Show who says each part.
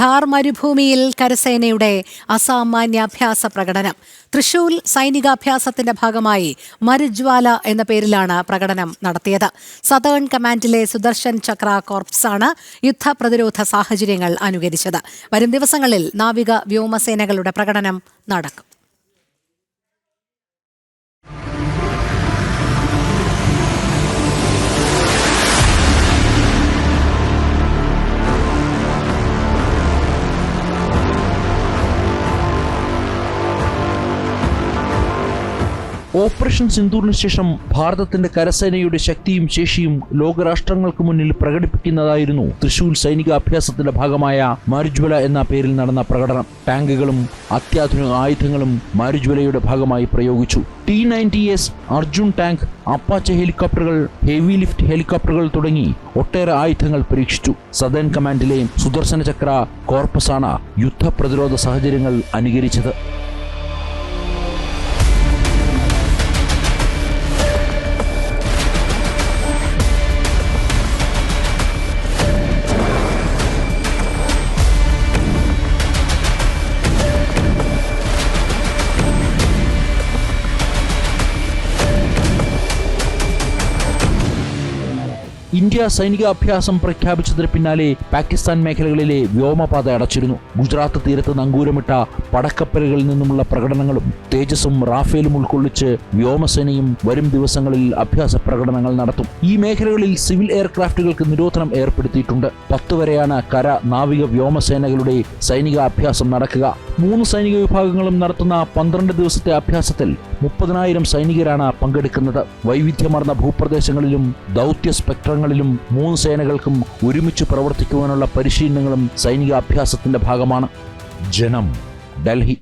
Speaker 1: ഥാർ മരുഭൂമിയിൽ കരസേനയുടെ അസാമാന്യാഭ്യാസ പ്രകടനം. തൃശൂർ സൈനികാഭ്യാസത്തിന്റെ ഭാഗമായി മരുജ്വാല എന്ന പേരിലാണ് പ്രകടനം നടത്തിയത്. സതേൺ കമാൻഡിലെ സുദർശൻ ചക്ര കോർപ്സാണ് യുദ്ധ പ്രതിരോധ സാഹചര്യങ്ങൾ അനുകരിച്ചത്. വരും ദിവസങ്ങളിൽ നാവിക വ്യോമസേനകളുടെ പ്രകടനം നടക്കും.
Speaker 2: ഓപ്പറേഷൻ സിന്ദൂറിന് ശേഷം ഭാരതത്തിന്റെ കരസേനയുടെ ശക്തിയും ശേഷിയും ലോകരാഷ്ട്രങ്ങൾക്ക് മുന്നിൽ പ്രകടിപ്പിക്കുന്നതായിരുന്നു. തൃശൂർ സൈനിക അഭ്യാസത്തിന്റെ ഭാഗമായ മാരുജ്വല എന്ന പേരിൽ നടന്ന പ്രകടനം. ടാങ്കുകളും അത്യാധുനിക ആയുധങ്ങളും മാരുജ്വലയുടെ ഭാഗമായി പ്രയോഗിച്ചു. T ninety S Arjun tank Apache ഹെലികോപ്റ്ററുകൾ ഹെവി ലിഫ്റ്റ് ഹെലികോപ്റ്ററുകൾ തുടങ്ങി ഒട്ടേറെ ആയുധങ്ങൾ പരീക്ഷിച്ചു. സദേൺ കമാൻഡിലെ സുദർശന ചക്ര കോർപ്പസാണ് യുദ്ധപ്രതിരോധ സാഹചര്യങ്ങൾ അനുകരിച്ചത്. ഇന്ത്യ സൈനിക അഭ്യാസം പ്രഖ്യാപിച്ചതിന് പിന്നാലെ പാകിസ്ഥാൻ മേഖലകളിലെ വ്യോമപാത അടച്ചിരുന്നു. ഗുജറാത്ത് തീരത്ത് നങ്കൂരമിട്ട പടക്കപ്പലുകളിൽ നിന്നുമുള്ള പ്രകടനങ്ങളും തേജസും റാഫേലും ഉൾക്കൊള്ളിച്ച് വ്യോമസേനയും വരും ദിവസങ്ങളിൽ അഭ്യാസ പ്രകടനങ്ങൾ നടത്തും. ഈ മേഖലകളിൽ സിവിൽ എയർക്രാഫ്റ്റുകൾക്ക് നിരോധനം ഏർപ്പെടുത്തിയിട്ടുണ്ട്. പത്ത് വരെയാണ് കര നാവിക വ്യോമസേനകളുടെ സൈനിക അഭ്യാസം നടക്കുക. മൂന്ന് സൈനിക വിഭാഗങ്ങളും നടത്തുന്ന പന്ത്രണ്ട് ദിവസത്തെ അഭ്യാസത്തിൽ മുപ്പതിനായിരം സൈനികരാണ് പങ്കെടുക്കുന്നത്. വൈവിധ്യമാർന്ന ഭൂപ്രദേശങ്ങളിലും ദൗത്യ സ്പെക്ട്രങ്ങളിലും മൂന്ന് സേനകൾക്കും ഒരുമിച്ച് പ്രവർത്തിക്കുവാനുള്ള പരിശീലനങ്ങളും സൈനിക അഭ്യാസത്തിന്റെ ഭാഗമാണ്. ജനം ഡൽഹി